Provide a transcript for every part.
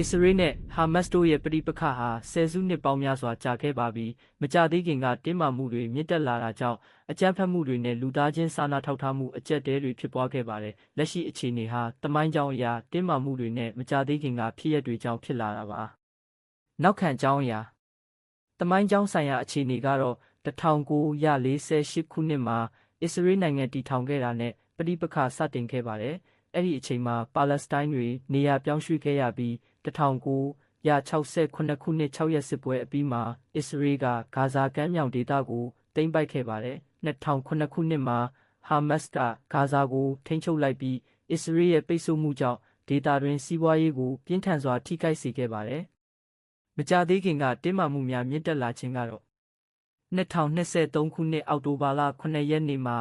အစ္စရေးနဲ့ဟာမတ်စ်တို့ရဲ့ပဋိပက္ခဟာဆယ်စုနှစ်ပေါင်းများစွာကြာခဲ့ပါပြီ။မကြာသေးခင်ကတင်းမာမှုတွေမြင့်တက်လာတာကြောင့်အကြမ်းဖက်မှုတွေနဲ့လူသားချင်းစာနာထောက်ထားမှုအကျက်တဲတွေဖြစ်ပွားခဲ့ပါတယ်။လက်ရှိအခြေအနေဟာတမိုင်းကြောင်းအရာတင်းမာမှုတွေနဲ့မကြာသေးခင်ကဖြစ်ရပ်တွေကြောင့်ဖြစ်လာတာပါ။နောက်ခံကြောင်းအရာတမိုင်းကြောင်းဆိုင်ရာအခြေအနေကတော့1948ခုနှစ်မှာအစ္စရေးနိုင်ငံတည်ထောင်ခဲ့တာနဲ့ပဋိပက္ခစတင်ခဲ့ပါတယ်။ အဲ့ဒီအချိန်မှာပါလက်စတိုင်းတွေနေရာပြောင်းရွှေ့ခဲ့ရပြီး1968ခုနှစ်6ရက်စစ်ပွဲအပြီးမှာအစ္စရေးကဂါဇာကမ်းမြောင်ဒေသကိုသိမ်းပိုက်ခဲ့ပါတယ်2009ခုနှစ်မှာဟာမတ်စ်ကဂါဇာကိုထိန်းချုပ်လိုက်ပြီးအစ္စရေးရဲ့ပိတ်ဆို့မှုကြောင့်ဒေသတွင်းစီးပွားရေးကိုပြင်းထန်စွာထိခိုက်စေခဲ့ပါတယ်မကြသေးခင်ကတင်းမာမှုများမြင့်တက်လာခြင်းကတော့2023ခုနှစ်အောက်တိုဘာလ9ရက်နေ့မှာ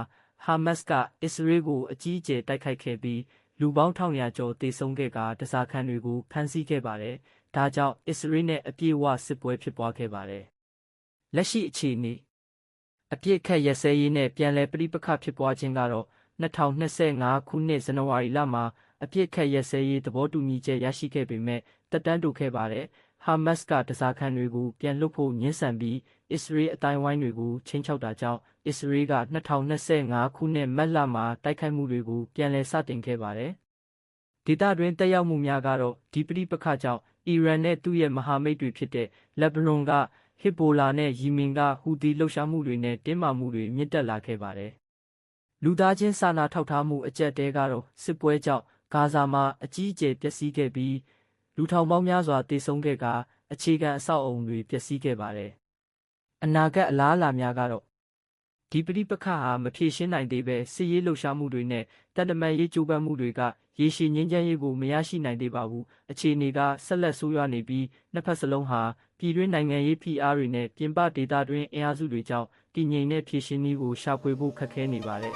ဟာမတ်စ်ကအစ္စရေးကိုအကြီးအကျယ်တိုက်ခိုက်ခဲ့ပြီး လူပေါင်းထောင်ရာကျော်တေဆုံးခဲ့ကတစားခန်းတွေကိုဖမ်းဆီးခဲ့ပါတယ်။ဒါကြောင့်အစ္စရေးနဲ့အပြည့်အဝစစ်ပွဲဖြစ်ပွားခဲ့ပါတယ်။လက်ရှိအခြေအနေအပြည့်ခတ်ရစဲရေးနဲ့ပြန်လည်ပြိပခဖြစ်ပွားခြင်းကတော့2025ခုနှစ်ဇန်နဝါရီလမှာအပြည့်ခတ်ရစဲရေးသဘောတူညီချက်ရရှိခဲ့ပေမဲ့တက်တန်းတိုခဲ့ပါတယ်။ ဟာမတ်စ်ကတစားခန်းတွေကိုပြန်လွှတ်ဖို့ညှင်းဆန်ပြီးအစ္စရေးအတိုင်းဝိုင်းတွေကိုချင်းချောက်တာကြောင့်အစ္စရေးက2025ခုနှစ်မတ်လမှာတိုက်ခိုက်မှုတွေကိုပြန်လည်စတင်ခဲ့ပါတယ်။ဒေသတွင်းတက်ရောက်မှုများကတော့ဒီပဋိပက္ခကြောင့်အီရန်နဲ့သူ့ရဲ့မဟာမိတ်တွေဖြစ်တဲ့လက်ဘနွန်ကဟစ်ဘိုလာနဲ့ယီမင်ကဟူသီလှုပ်ရှားမှုတွေနဲ့တင်းမာမှုတွေမြင့်တက်လာခဲ့ပါတယ်။လူသားချင်းစာနာထောက်ထားမှုအကြက်တဲကတော့စစ်ပွဲကြောင့်ဂါဇာမှာအကြီးအကျယ်ပျက်စီးခဲ့ပြီး လူထောင်ပေါင်းများစွာတေဆုံးခဲ့ကအခြေခံအဆောက်အအုံတွေပျက်စီးခဲ့ပါတယ်။အနာဂတ်အလားအလာများကတော့ဒီပဋိပက္ခဟာမဖြေရှင်းနိုင်သေးပဲစစ်ရေးလှုပ်ရှားမှုတွေနဲ့တန်တမန်ရေးကြိုးပမ်းမှုတွေကရေရှည်ငြိမ်းချမ်းရေးကိုမရရှိနိုင်သေးပါဘူးအခြေအနေကဆက်လက်ဆိုးရွားနေပြီးနှစ်ဖက်စလုံးဟာပြည်တွင်းနိုင်ငံရေးဖိအားတွေနဲ့ပြင်ပဒေသတွင်းအင်အားစုတွေကြောင့်တည်ငြိမ်တဲ့ဖြေရှင်းနည်းကိုရှာဖွေဖို့ခက်ခဲနေပါတယ်